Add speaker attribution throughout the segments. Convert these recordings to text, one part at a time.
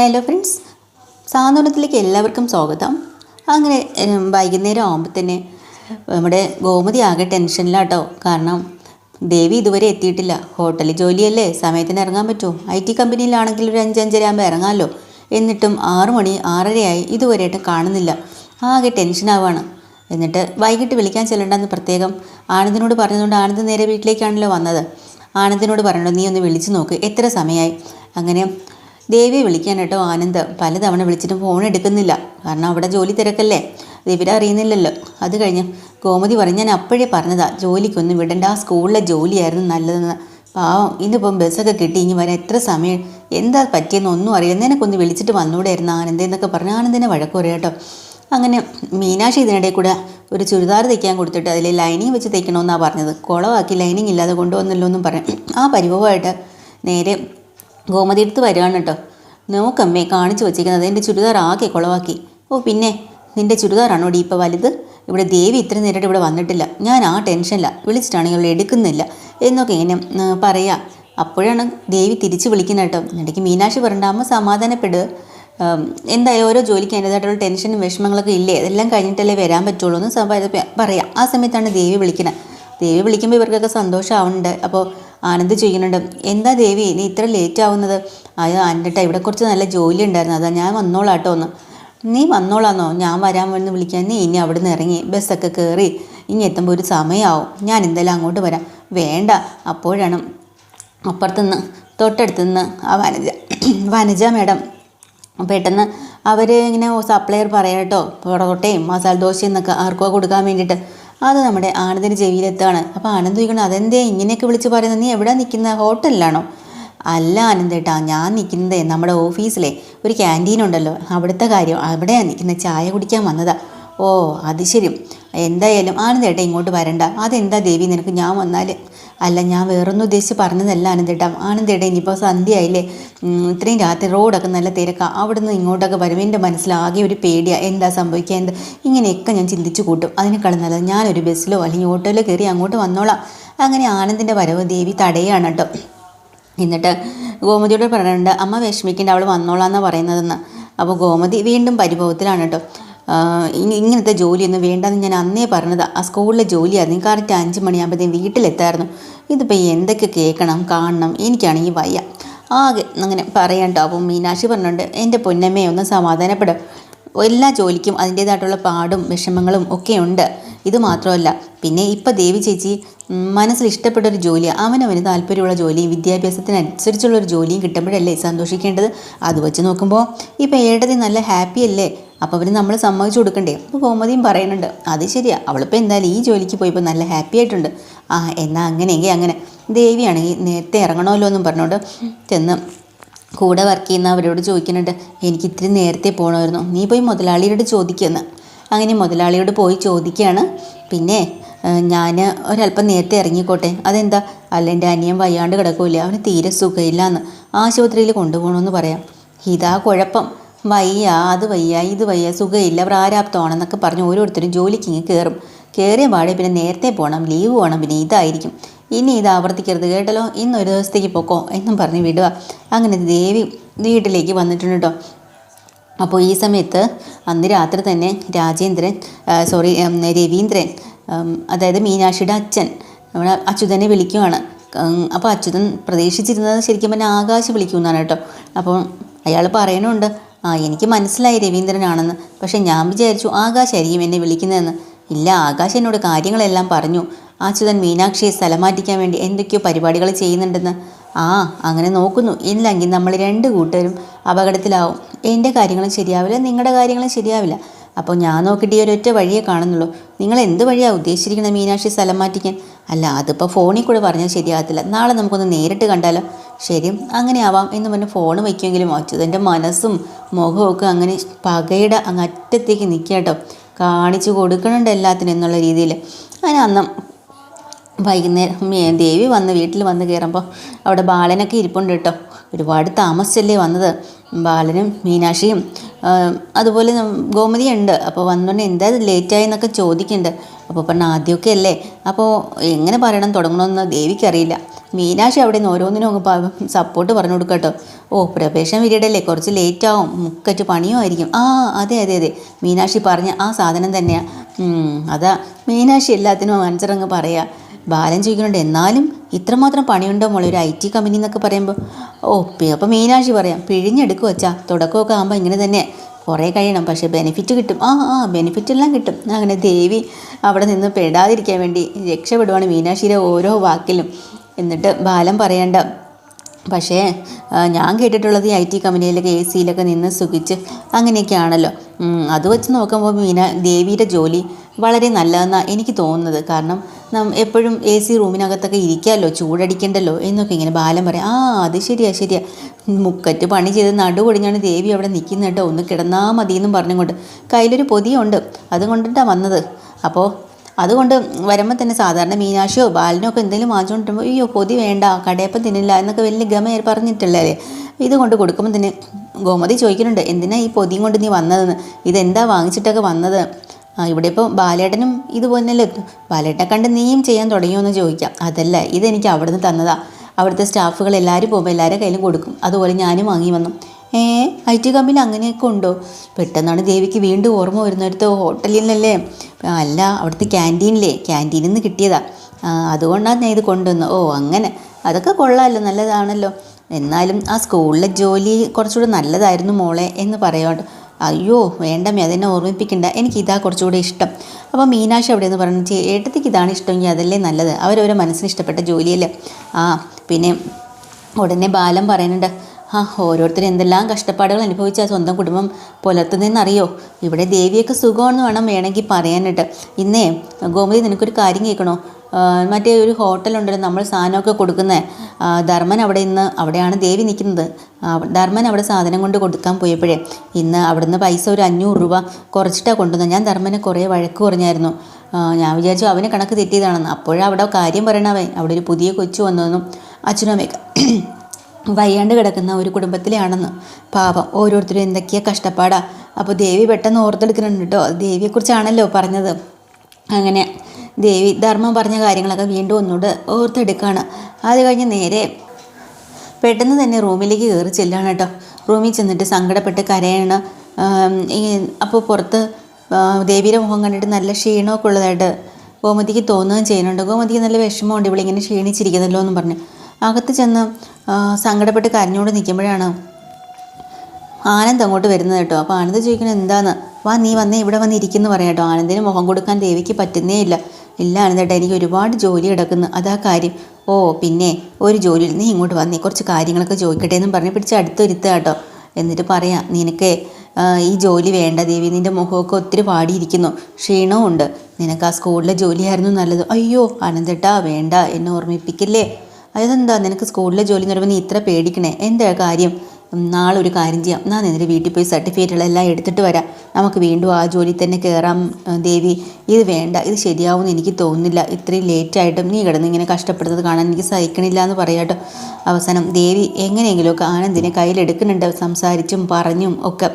Speaker 1: Hello friends സാന്ത്വനത്തിലേക്ക് എല്ലാവർക്കും സ്വാഗതം. അങ്ങനെ വൈകുന്നേരം ആകുമ്പോൾ തന്നെ നമ്മുടെ ഗോമതി ആകെ ടെൻഷനിലാട്ടോ. കാരണം ദേവി ഇതുവരെ എത്തിയിട്ടില്ല. ഹോട്ടലിൽ ജോലിയല്ലേ? സമയത്തിന് ഇറങ്ങാൻ പറ്റുമോ? ഐ ടി കമ്പനിയിലാണെങ്കിൽ ഒരു അഞ്ചഞ്ചര ആകുമ്പോൾ ഇറങ്ങാമല്ലോ എന്നിട്ടും ആറു മണി ആറരയായി ഇതുവരെയായിട്ടും കാണുന്നില്ല. ആകെ ടെൻഷനാവാണ്. എന്നിട്ട് വൈകിട്ട് വിളിക്കാൻ ചെല്ലണ്ടെന്ന് പ്രത്യേകം ആനന്ദിനോട് പറഞ്ഞതുകൊണ്ട് ആനന്ദ് നേരെ വീട്ടിലേക്കാണല്ലോ വന്നത്. ആനന്ദിനോട് പറഞ്ഞോ നീ ഒന്ന് വിളിച്ചു നോക്ക്. എത്ര സമയമായി? അങ്ങനെ ദേവിയെ വിളിക്കാൻ കേട്ടോ ആനന്ദ്. പലതവണ വിളിച്ചിട്ട് ഫോൺ എടുക്കുന്നില്ല. കാരണം അവിടെ ജോലി തിരക്കല്ലേ. ദേവിയുടെ അറിയുന്നില്ലല്ലോ. അത് കഴിഞ്ഞ് ഗോമതി പറഞ്ഞു ഞാൻ അപ്പോഴേ പറഞ്ഞതാ. ജോലിക്കൊന്നും വിടണ്ട. ആ സ്കൂളിലെ ജോലിയായിരുന്നു നല്ലതെന്ന്. പാവം ഇന്നിപ്പം ബസ്സൊക്കെ കിട്ടി. ഇനി വരാൻ എത്ര സമയം? എന്താ പറ്റിയെന്ന് ഒന്നും നിനക്കൊന്ന് വിളിച്ചിട്ട് വന്നൂടായിരുന്നു ആനന്ദ എന്നൊക്കെ പറഞ്ഞ് ആനന്ദിനെ വഴക്ക് പറയാം അങ്ങനെ മീനാക്ഷി ഇതിനിടയിൽ കൂടെ ഒരു ചുരിദാർ തയ്ക്കാൻ കൊടുത്തിട്ട് അതിൽ ലൈനിങ് വെച്ച് തയ്ക്കണമെന്നാണ് പറഞ്ഞത്. കുളമാക്കി ലൈനിങ് ഇല്ലാതെ കൊണ്ടുവന്നല്ലോ എന്നും പറഞ്ഞു ആ പരിഭവമായിട്ട് നേരെ ഗോമതി എടുത്ത് വരികയാണ് കേട്ടോ. നോക്കമ്മേ കാണിച്ചു വച്ചിരിക്കുന്നത് എന്റെ ചുരിദാർ ആകെ കുളവാക്കി. ഓ പിന്നെ നിന്റെ ചുരിദാറാണോ ഡി ഇപ്പോൾ വലുത്? ഇവിടെ ദേവി ഇത്ര നേരിട്ട് ഇവിടെ വന്നിട്ടില്ല. ഞാൻ ആ ടെൻഷനില്ല വിളിച്ചിട്ടാണെങ്കിൽ ഇവിടെ എടുക്കുന്നില്ല. എന്നൊക്കെ ഇങ്ങനെ പറയാ. അപ്പോഴാണ് ദേവി തിരിച്ച് വിളിക്കുന്നത് കേട്ടോ. ഇടയ്ക്ക് മീനാക്ഷി പറഞ്ഞാകുമ്പോൾ സമാധാനപ്പെടുക എന്തായാലും ഓരോ ജോലിക്ക് അതിന്റെതായിട്ടുള്ള ടെൻഷനും വിഷമങ്ങളൊക്കെ ഇല്ലേ? അതെല്ലാം കഴിഞ്ഞിട്ടല്ലേ വരാൻ പറ്റുള്ളൂ എന്ന് പറയാം. ആ സമയത്താണ് ദേവി വിളിക്കുന്നത്. ദേവി വിളിക്കുമ്പോൾ ഇവർക്കൊക്കെ സന്തോഷമാവുന്നുണ്ട് അപ്പോൾ ആനന്ദ് ചെയ്യുന്നുണ്ട്. എന്താ ദേവി നീ ഇത്ര ലേറ്റ് ആവുന്നത്? അത് ആന്റേട്ടാ ഇവിടെ കുറച്ച് നല്ല ജോലി ഉണ്ടായിരുന്നു. അതാ ഞാൻ വന്നോളാം കേട്ടോ ഒന്ന്. നീ വന്നോളാന്നോ? ഞാൻ വരാൻ വന്ന് വിളിക്കാൻ. നീ ഇനി അവിടെ നിന്ന് ഇറങ്ങി ബസ്സൊക്കെ കയറി ഇനി എത്തുമ്പോൾ ഒരു സമയമാവും ഞാൻ എന്തായാലും അങ്ങോട്ട് വരാം. വേണ്ട അപ്പോഴാണ് അപ്പുറത്തുനിന്ന് തൊട്ടടുത്തുനിന്ന് ആ വനജ വനജ മേഡം പെട്ടെന്ന് അവർ ഇങ്ങനെ സപ്ലയർ പറയാം കേട്ടോ പൊറോട്ടയും മസാല ദോശയും എന്നൊക്കെ ആർക്കോ കൊടുക്കാൻ വേണ്ടിയിട്ട് അത് നമ്മുടെ ആനന്ദിന് ചെവിയിലെത്താണ് അപ്പോൾ ആനന്ദ് ചോദിക്കണം അതെന്തേ? ഇങ്ങനെയൊക്കെ വിളിച്ച് പറയുന്നത് നീ എവിടെ നിൽക്കുന്ന? ഹോട്ടലിലാണോ? അല്ല ആനന്ദേട്ടാ ഞാൻ നിൽക്കുന്നത് നമ്മുടെ ഓഫീസിലെ ഒരു ക്യാന്റീൻ ഉണ്ടല്ലോ. അവിടുത്തെ കാര്യം അവിടെയാണ് നിൽക്കുന്നത്. ചായ കുടിക്കാൻ വന്നതാ. ഓ അത് ശരി. എന്തായാലും ആനന്ദേട്ടാ ഇങ്ങോട്ട് വരണ്ട. അതെന്താ ദേവി നിനക്ക് ഞാൻ വന്നാൽ അല്ല ഞാൻ വേറൊന്നും ഉദ്ദേശിച്ച് പറഞ്ഞതല്ല ആനന്ദേട്ടാ. ആനന്ദേട്ടാ ഇനിയിപ്പോൾ സന്ധ്യയായില്ലേ. ഇത്രയും രാത്രി റോഡൊക്കെ നല്ല തിരക്കാണ് നിന്ന് ഇങ്ങോട്ടൊക്കെ വരുമ്പോൾ എന്റെ മനസ്സിലാകെ ഒരു പേടിയാണ് എന്താ സംഭവിക്കുക? എന്താ? ഇങ്ങനെയൊക്കെ ഞാൻ ചിന്തിച്ചു കൂട്ടും. അതിനേക്കാളും നല്ലത് ഞാനൊരു ബസ്സിലോ അല്ലെങ്കിൽ ഓട്ടോയിലോ കയറി അങ്ങോട്ട് വന്നോളാം. അങ്ങനെ ആനന്ദിന്റെ വരവ് ദേവി തടയാണ് കേട്ടോ. എന്നിട്ട് ഗോമതിയോട് പറയുന്നുണ്ട് അമ്മ വിഷമിക്കേണ്ട അവൾ വന്നോളാം എന്നാണ് പറയുന്നതെന്ന്. അപ്പോൾ ഗോമതി വീണ്ടും പരിഭവത്തിലാണ് കേട്ടോ. ഇങ്ങനത്തെ ജോലിയൊന്നും വേണ്ടെന്ന് ഞാൻ അന്നേ പറഞ്ഞത്. ആ സ്കൂളിലെ ജോലിയായിരുന്നു. കറക്റ്റ് അഞ്ച് മണിയാകുമ്പോഴത്തേക്കും വീട്ടിലെത്തായിരുന്നു. ഇതിപ്പോൾ എന്തൊക്കെ കേൾക്കണം കാണണം എനിക്കാണെങ്കിൽ വയ്യ. ആകെ അങ്ങനെ പറയാൻ കേട്ടോ അപ്പം മീനാക്ഷി പറഞ്ഞിട്ടുണ്ട് എന്റെ പൊന്നമ്മയെ ഒന്ന് സമാധാനപ്പെടും. എല്ലാ ജോലിക്കും അതിന്റേതായിട്ടുള്ള പാടും വിഷമങ്ങളും ഒക്കെ ഉണ്ട്. ഇത് മാത്രമല്ല പിന്നെ ഇപ്പോൾ ദേവി ചേച്ചി മനസ്സിൽ ഇഷ്ടപ്പെട്ട ഒരു ജോലിയാണ് അവനവന് താല്പര്യമുള്ള ജോലിയും വിദ്യാഭ്യാസത്തിനനുസരിച്ചുള്ള ഒരു ജോലിയും കിട്ടുമ്പോഴല്ലേ സന്തോഷിക്കേണ്ടത്? അത് വെച്ച് നോക്കുമ്പോൾ ഇപ്പോൾ ഏടതി നല്ല ഹാപ്പി അല്ലേ അപ്പോൾ അവന് നമ്മൾ സമ്മതിച്ചു കൊടുക്കണ്ടേ? അപ്പോൾ കോമതിയും പറയുന്നുണ്ട് അത് ശരിയാ. അവളിപ്പോൾ എന്തായാലും ഈ ജോലിക്ക് പോയപ്പോൾ നല്ല ഹാപ്പി ആയിട്ടുണ്ട്. ആ എന്നാൽ അങ്ങനെയെങ്കിൽ അങ്ങനെ. ദേവിയാണെങ്കിൽ നേരത്തെ ഇറങ്ങണമല്ലോ എന്നും പറഞ്ഞുകൊണ്ട് ചെന്ന് കൂടെ വർക്ക് ചെയ്യുന്ന അവരോട് ചോദിക്കുന്നുണ്ട് എനിക്ക് ഇത്തിരി നേരത്തെ പോകണമായിരുന്നു നീ പോയി മുതലാളിയോട് ചോദിക്കുമെന്ന് അങ്ങനെ മുതലാളിയോട് പോയി ചോദിക്കുകയാണ് പിന്നെ ഞാൻ ഒരല്പം നേരത്തെ ഇറങ്ങിക്കോട്ടെ. അതെന്താ? അല്ല എന്റെ അനിയൻ വയ്യാണ്ട് കിടക്കില്ല. അവന് തീരെ സുഖമില്ല എന്ന് ആശുപത്രിയിൽ കൊണ്ടുപോകണമെന്ന് പറയാം. ഇതാ കുഴപ്പം. വയ്യ അത് വയ്യ ഇത് വയ്യ സുഖമില്ല പ്രാരാബ്ദമാണെന്നൊക്കെ പറഞ്ഞ് ഓരോരുത്തരും ജോലിക്ക് ഇങ്ങ് കയറും കയറിയ പാടെ പിന്നെ നേരത്തെ പോകണം ലീവ് വേണം പിന്നെ ഇതായിരിക്കും. ഇനി ഇത് ആവർത്തിക്കരുത് കേട്ടല്ലോ ഇന്നൊരു ദിവസത്തേക്ക് പൊക്കോ എന്നും പറഞ്ഞ് വിടുക. അങ്ങനെ ദേവി വീട്ടിലേക്ക് വന്നിട്ടുണ്ട് കേട്ടോ അപ്പോൾ ഈ സമയത്ത് അന്ന് രാത്രി തന്നെ രാജേന്ദ്രൻ സോറി രവീന്ദ്രൻ അതായത് മീനാക്ഷിയുടെ അച്ഛൻ നമ്മുടെ അച്യുതനെ വിളിക്കുവാണ്. അപ്പോൾ അച്യുതൻ പ്രതീക്ഷിച്ചിരുന്നത് ശരിക്കും പറഞ്ഞാൽ ആകാശ് വിളിക്കുമെന്നാണ് കേട്ടോ അപ്പോൾ അയാൾ പറയണുണ്ട് ആ എനിക്ക് മനസ്സിലായി രവീന്ദ്രനാണെന്ന്. പക്ഷേ ഞാൻ വിചാരിച്ചു ആകാശായിരിക്കും എന്നെ വിളിക്കുന്നതെന്ന്. ഇല്ല ആകാശ് എന്നോട് കാര്യങ്ങളെല്ലാം പറഞ്ഞു. അച്യുതൻ മീനാക്ഷിയെ സ്ഥലം മാറ്റിക്കാൻ വേണ്ടി എന്തൊക്കെയോ പരിപാടികൾ ചെയ്യുന്നുണ്ടെന്ന്. ആ അങ്ങനെ നോക്കുന്നു. ഇല്ലെങ്കിൽ നമ്മൾ രണ്ട് കൂട്ടരും അപകടത്തിലാവും. എന്റെ കാര്യങ്ങളും ശരിയാവില്ല നിങ്ങളുടെ കാര്യങ്ങളും ശരിയാവില്ല. അപ്പോൾ ഞാൻ നോക്കിയിട്ട് ഈ ഒരൊറ്റ വഴിയേ കാണുന്നുള്ളൂ. നിങ്ങൾ എന്ത് വഴിയാണ് ഉദ്ദേശിച്ചിരിക്കുന്നത് മീനാക്ഷി സ്ഥലം മാറ്റിക്കാൻ? അല്ല അതിപ്പോൾ ഫോണിൽ കൂടെ പറഞ്ഞാൽ ശരിയാകത്തില്ല. നാളെ നമുക്കൊന്ന് നേരിട്ട് കണ്ടാലോ? ശരി അങ്ങനെ ആവാം എന്ന് പറഞ്ഞ് ഫോൺ വയ്ക്കുമെങ്കിലും അച്യുതന്റെ മനസ്സും മുഖമൊക്കെ അങ്ങനെ പകയുടെ അങ്ങ് അറ്റത്തേക്ക് നിൽക്കുക കേട്ടോ. കാണിച്ചു കൊടുക്കണുണ്ട് എല്ലാത്തിനും എന്നുള്ള രീതിയിൽ. അങ്ങനെ അന്ന് വൈകുന്നേരം ദേവി വന്ന് വീട്ടിൽ വന്ന് കയറുമ്പോൾ അവിടെ ബാലനൊക്കെ ഇരിപ്പുണ്ട് കേട്ടോ. ഒരുപാട് താമസിച്ചല്ലേ വന്നത്? ബാലനും മീനാക്ഷിയും അതുപോലെ ഗോമതി ഉണ്ട് അപ്പോൾ വന്നുകൊണ്ട് എന്താ ലേറ്റായി എന്നൊക്കെ ചോദിക്കുന്നുണ്ട് അപ്പോൾ പറഞ്ഞ ആദ്യമൊക്കെ അല്ലേ അപ്പോൾ എങ്ങനെ പറയണം തുടങ്ങണമെന്ന് ദേവിക്കറിയില്ല. മീനാക്ഷി അവിടെ നിന്ന് ഓരോന്നിനും അങ്ങ് സപ്പോർട്ട് പറഞ്ഞു കൊടുക്കട്ടോ. ഓ പ്രവേശം വിരിയടല്ലേ കുറച്ച് ലേറ്റ് ആവും മുക്കറ്റ് പണിയും ആയിരിക്കും. ആ അതെ അതെ അതെ. മീനാക്ഷി പറഞ്ഞ ആ സാധനം തന്നെയാണ് അതാ. മീനാക്ഷി എല്ലാത്തിനും ആൻസർ അങ്ങ് പറയാ. ബാലൻ ചോദിക്കുന്നുണ്ട് എന്നാലും ഇത്രമാത്രം പണിയുണ്ടോ മോളെ ഒരു ഐ ടി കമ്പനി എന്നൊക്കെ പറയുമ്പോൾ ഓ അപ്പോൾ മീനാക്ഷി പറയാം പിഴിഞ്ഞെടുക്കും വച്ചാ തുടക്കമൊക്കെ ആകുമ്പോൾ ഇങ്ങനെ തന്നെ കുറേ കഴിയണം പക്ഷേ ബെനിഫിറ്റ് കിട്ടും. ആ ആ ബെനിഫിറ്റ് എല്ലാം കിട്ടും. അങ്ങനെ ദേവി അവിടെ നിന്ന് പെടാതിരിക്കാൻ വേണ്ടി രക്ഷപ്പെടുവാണ് മീനാക്ഷിയുടെ ഓരോ വാക്കിലും. എന്നിട്ട് ബാലൻ പറയേണ്ട പക്ഷേ ഞാൻ കേട്ടിട്ടുള്ളത് ഈ ഐ ടി കമ്പനിയിലൊക്കെ എ സിയിലൊക്കെ നിന്ന് സുഖിച്ച് അങ്ങനെയൊക്കെയാണല്ലോ. അത് വെച്ച് നോക്കുമ്പോൾ മീന ദേവിയുടെ ജോലി വളരെ നല്ലതെന്നാണ് എനിക്ക് തോന്നുന്നത്. കാരണം എപ്പോഴും എ സി റൂമിനകത്തൊക്കെ ഇരിക്കാമല്ലോ ചൂടടിക്കണ്ടല്ലോ എന്നൊക്കെ ഇങ്ങനെ ബാലം പറയാം. ആ അത് ശരിയാ ശരിയാ. മുക്കറ്റ് പണി ചെയ്ത് നടുപൊടിഞ്ഞാണ് ദേവി അവിടെ നിൽക്കുന്നത് കേട്ടോ. ഒന്ന് കിടന്നാൽ മതി എന്നും പറഞ്ഞുകൊണ്ട്. കയ്യിലൊരു പൊതിയുണ്ട്. അതുകൊണ്ടിട്ടാണ് വന്നത്. അപ്പോൾ അതുകൊണ്ട് വരുമ്പോൾ തന്നെ സാധാരണ മീനാക്ഷിയോ ബാലിനോ ഒക്കെ എന്തെങ്കിലും വാങ്ങിച്ചുകൊണ്ടിരുമ്പോൾ അയ്യോ പൊതി വേണ്ട കടയപ്പം തിന്നില്ല എന്നൊക്കെ വലിയ ഗമയർ പറഞ്ഞിട്ടുള്ളതേ ഇത് കൊണ്ട് കൊടുക്കുമ്പോൾ തന്നെ ഗോമതി ചോദിക്കുന്നുണ്ട് എന്തിനാ ഈ പൊതിയും കൊണ്ട് നീ വന്നതെന്ന്? ഇതെന്താ വാങ്ങിച്ചിട്ടൊക്കെ വന്നത്? ഇവിടെ ഇപ്പോൾ ബാലേട്ടനും ഇതുപോലെയല്ലേ? ബാലേട്ടനെ കണ്ട് നീയും ചെയ്യാൻ തുടങ്ങിയോന്ന് ചോദിക്കാം. അതല്ല ഇതെനിക്ക് അവിടുന്ന് തന്നതാ. അവിടുത്തെ സ്റ്റാഫുകൾ എല്ലാവരും പോകുമ്പോൾ എല്ലാവരുടെ കയ്യിലും കൊടുക്കും. അതുപോലെ ഞാനും വാങ്ങി വന്നു. ഏ ഐ ടി കമ്പനി അങ്ങനെയൊക്കെ ഉണ്ടോ? പെട്ടെന്നാണ് ദേവിക്ക് വീണ്ടും ഓർമ്മ വരുന്നിടത്ത് നിന്നല്ലേ അല്ല അവിടുത്തെ ക്യാന്റീനിലേ ക്യാന്റീനിൽ നിന്ന് കിട്ടിയതാ അതുകൊണ്ടാണ് ഞാൻ ഇത് കൊണ്ടുവന്നു. ഓ അങ്ങനെ. അതൊക്കെ കൊള്ളാമല്ലോ നല്ലതാണല്ലോ. എന്നാലും ആ സ്കൂളിലെ ജോലി കുറച്ചുകൂടെ നല്ലതായിരുന്നു മോളെ എന്ന് പറയാണ്ട്. അയ്യോ വേണ്ടമ്മേ അതെന്നെ ഓർമ്മിപ്പിക്കണ്ട. എനിക്ക് ഇതാ കുറച്ചുകൂടെ ഇഷ്ടം. അപ്പോൾ മീനാക്ഷി അവിടെ നിന്ന് പറഞ്ഞു "ചേ, ഏട്ടത്തിക്ക് ഇതാണ് ഇഷ്ടമെങ്കിൽ അതല്ലേ നല്ലത്. അവരവരെ മനസ്സിന് ഇഷ്ടപ്പെട്ട ജോലിയല്ലേ? ആ പിന്നെ ഉടനെ ബാലം പറയുന്നുണ്ട് ആ ഓരോരുത്തരും എന്തെല്ലാം കഷ്ടപ്പാടുകൾ അനുഭവിച്ച സ്വന്തം കുടുംബം പുലർത്തുന്നതെന്നറിയോ ഇവിടെ ദേവിയൊക്കെ സുഖമാണെന്ന് വേണം വേണമെങ്കിൽ പറയാനായിട്ട്. ഇന്നേ ഗോമതി നിനക്കൊരു കാര്യം കേൾക്കണോ? മറ്റേ ഒരു ഹോട്ടലുണ്ടല്ലോ നമ്മൾ സാധനമൊക്കെ കൊടുക്കുന്നത് ധർമ്മൻ അവിടെ ഇന്ന് അവിടെയാണ് ദേവി നിൽക്കുന്നത്. ധർമ്മൻ അവിടെ സാധനം കൊണ്ട് കൊടുക്കാൻ പോയപ്പോഴേ ഇന്ന് അവിടുന്ന് പൈസ ഒരു അഞ്ഞൂറ് രൂപ കുറച്ചിട്ടാണ് കൊണ്ടുവന്നത്. ഞാൻ ധർമ്മനെ കുറേ വഴക്ക് പറഞ്ഞായിരുന്നു. ഞാൻ വിചാരിച്ചു അവന് കണക്ക് തെറ്റിയതാണെന്ന്. അപ്പോഴാണ് അവിടെ കാര്യം പറയണവൻ അവിടെ ഒരു പുതിയ കൊച്ചു വന്നതെന്നും അച്ഛനും അമ്മയൊക്കെ വയ്യാണ്ട് കിടക്കുന്ന ഒരു കുടുംബത്തിലാണെന്ന്. പാപം ഓരോരുത്തരും എന്തൊക്കെയാ കഷ്ടപ്പാടാ. അപ്പോൾ ദേവി പെട്ടെന്ന് ഓർത്തെടുക്കുന്നുണ്ട് കേട്ടോ. ദേവിയെക്കുറിച്ചാണല്ലോ പറഞ്ഞത്. അങ്ങനെ ദേവി ധർമ്മം പറഞ്ഞ കാര്യങ്ങളൊക്കെ വീണ്ടും ഒന്നുകൂടെ ഓർത്തെടുക്കുകയാണ്. അത് കഴിഞ്ഞ് നേരെ പെട്ടെന്ന് തന്നെ റൂമിലേക്ക് കയറി ചെല്ലാണ് കേട്ടോ. റൂമിൽ ചെന്നിട്ട് സങ്കടപ്പെട്ട് കരയാണ്. അപ്പോൾ പുറത്ത് ദേവിയുടെ മുഖം കണ്ടിട്ട് നല്ല ക്ഷീണമൊക്കെ ഉള്ളതായിട്ട് ഗോമതിക്ക് തോന്നുകയും ചെയ്യുന്നുണ്ട്. ഗോമതിക്ക് നല്ല വിഷമമുണ്ട്. ഇവളിങ്ങനെ ക്ഷീണിച്ചിരിക്കുന്നല്ലോ എന്ന് പറഞ്ഞ്. അകത്ത് ചെന്ന് സങ്കടപ്പെട്ട് കരഞ്ഞുകൊണ്ട് നിൽക്കുമ്പോഴാണ് ആനന്ദ് അങ്ങോട്ട് വരുന്നത് കേട്ടോ. അപ്പോൾ ആനന്ദ് ചോദിക്കുന്നത് എന്താന്ന്? വാ നീ വന്നേ ഇവിടെ വന്ന് ഇരിക്കുന്നു പറയാം കേട്ടോ. ആനന്ദിന് മുഖം കൊടുക്കാൻ ദേവിക്ക് പറ്റുന്നേ ഇല്ല. ഇല്ല ചേട്ടാ എനിക്ക് ഒരുപാട് ജോലി കിടക്കുന്നു. അതാ കാര്യം. ഓ പിന്നെ ഒരു ജോലിയിൽ നീ ഇങ്ങോട്ട് വന്നേ. കുറച്ച് കാര്യങ്ങളൊക്കെ ചോദിക്കട്ടെ എന്നും പറഞ്ഞ് പിടിച്ച് അടുത്തൊരുത്തുക കേട്ടോ. എന്നിട്ട് പറയാം നിനക്ക് ഈ ജോലി വേണ്ട ദേവി. നിന്റെ മുഖമൊക്കെ ഒത്തിരി പാടിയിരിക്കുന്നു ക്ഷീണവും ഉണ്ട് നിനക്ക് ആ സ്കൂളിലെ ജോലിയായിരുന്നു നല്ലത്. അയ്യോ ആനന്ദേട്ടാ വേണ്ട. എന്നെ ഓർമ്മിപ്പിക്കില്ലേ? അതെന്താ? നിനക്ക് സ്കൂളിലെ ജോലി എന്ന് പറയുമ്പോൾ നീ ഇത്ര പേടിക്കണേ? എന്താ കാര്യം? നാളെ ഒരു കാര്യം ചെയ്യാം. ഞാൻ നിന്റെ വീട്ടിൽ പോയി സർട്ടിഫിക്കറ്റുകളെല്ലാം എടുത്തിട്ട് വരാം. നമുക്ക് വീണ്ടും ആ ജോലി തന്നെ കയറാം ദേവി ഇത് വേണ്ട. ഇത് ശരിയാവുമെന്ന് എനിക്ക് തോന്നുന്നില്ല. ഇത്രയും ലേറ്റായിട്ടും നീ കിടന്ന് ഇങ്ങനെ കഷ്ടപ്പെടുന്നത് കാണാൻ എനിക്ക് സഹിക്കണില്ല എന്ന് പറയാട്ടോ അവസാനം ദേവി എങ്ങനെയെങ്കിലുമൊക്കെ ആനന്ദിനെ കയ്യിലെടുക്കുന്നുണ്ട്. സംസാരിച്ചും പറഞ്ഞും ഒക്കെ.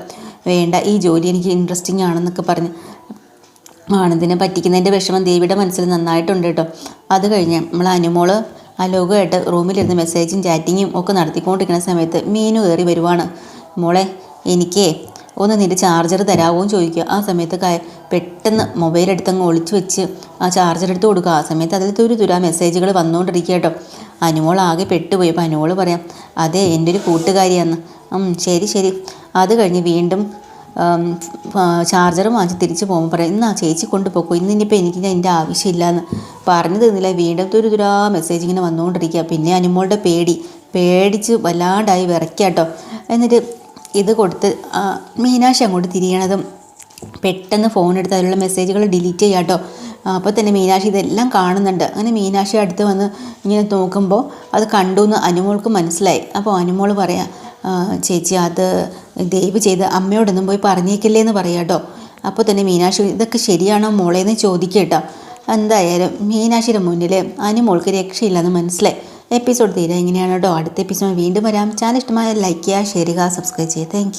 Speaker 1: വേണ്ട ഈ ജോലി എനിക്ക് ഇൻട്രസ്റ്റിംഗ് ആണെന്നൊക്കെ പറഞ്ഞ്. ആനന്ദിനെ പറ്റിക്കുന്നതിന്റെ വിഷമം ദേവിയുടെ മനസ്സിൽ നന്നായിട്ടുണ്ട് കേട്ടോ. അത് കഴിഞ്ഞ് നമ്മൾ അനുമോൾ അലോകമായിട്ട് റൂമിലിരുന്ന് മെസ്സേജും ചാറ്റിങ്ങും ഒക്കെ നടത്തിക്കൊണ്ടിരിക്കുന്ന സമയത്ത് മീനു കയറി വരുവാണ്. മോളെ എനിക്കേ ഒന്ന് നിന്റെ ചാർജർ തരാവോ എന്ന് ചോദിക്കുക. ആ സമയത്ത് പെട്ടെന്ന് മൊബൈൽ എടുത്ത് എടുത്തങ്ങ് ഒളിച്ചു വെച്ച് ആ ചാർജർ എടുത്ത് കൊടുക്കുക. ആ സമയത്ത് അതിൽ തുരു തുരാ മെസ്സേജുകൾ വന്നുകൊണ്ടിരിക്കുക കേട്ടോ. അനുമോൾ ആകെ പെട്ടുപോയി. അപ്പോൾ അനുമോൾ പറയാം അതെ എന്റെ ഒരു കൂട്ടുകാരിയാന്ന് ശരി ശരി. അത് കഴിഞ്ഞ് വീണ്ടും ചാർജർ വാങ്ങിച്ച് തിരിച്ച് പോകുമ്പോൾ പറയാം ഇന്നാ ചേച്ചി കൊണ്ടുപോക്കോ ഇന്ന് ഇനിയിപ്പോൾ എനിക്ക് എന്റെ ആവശ്യമില്ലയെന്ന് പറഞ്ഞു തന്നില്ല വീണ്ടും ഒരു ദുരാ മെസ്സേജ് ഇങ്ങനെ വന്നുകൊണ്ടിരിക്കുക പിന്നെ അനുമോളുടെ പേടി പേടിച്ച് വല്ലാണ്ടായി വിറയ്ക്കാട്ടോ എന്നിട്ട് ഇത് കൊടുത്ത് ആ, മീനാക്ഷി അങ്ങോട്ട് തിരിയണതും പെട്ടെന്ന് ഫോൺ എടുത്ത് അതിലുള്ള മെസ്സേജുകൾ ഡിലീറ്റ് ചെയ്യാട്ടോ അപ്പോൾ തന്നെ മീനാക്ഷി ഇതെല്ലാം കാണുന്നുണ്ട്. അങ്ങനെ മീനാക്ഷി അടുത്ത് വന്ന് ഇങ്ങനെ നോക്കുമ്പോൾ അത് കണ്ടു എന്ന് അനുമോൾക്ക് മനസ്സിലായി. അപ്പോൾ അനുമോൾ പറയാം ചേച്ചി അത് ദയവ് ചെയ്ത് അമ്മയോടൊന്നും പോയി പറഞ്ഞേക്കില്ലേ എന്ന് പറയാം കേട്ടോ. അപ്പോൾ തന്നെ മീനാക്ഷി ഇതൊക്കെ ശരിയാണോ മോളെ? എന്ന് ചോദിക്കുക എന്തായാലും മീനാക്ഷിയുടെ മുന്നിൽ അനുമോൾക്ക് രക്ഷയില്ലെന്ന് മനസ്സിലായി. എപ്പിസോഡ് തീരെ എങ്ങനെയാണ് കേട്ടോ. അടുത്ത എപ്പിസോഡ് വീണ്ടും വരാം. ചാനൽ ഇഷ്ടമായ ലൈക്ക് ചെയ്യുക ഷെയർ ചെയ്യുക സബ്സ്ക്രൈബ് ചെയ്യുക. താങ്ക്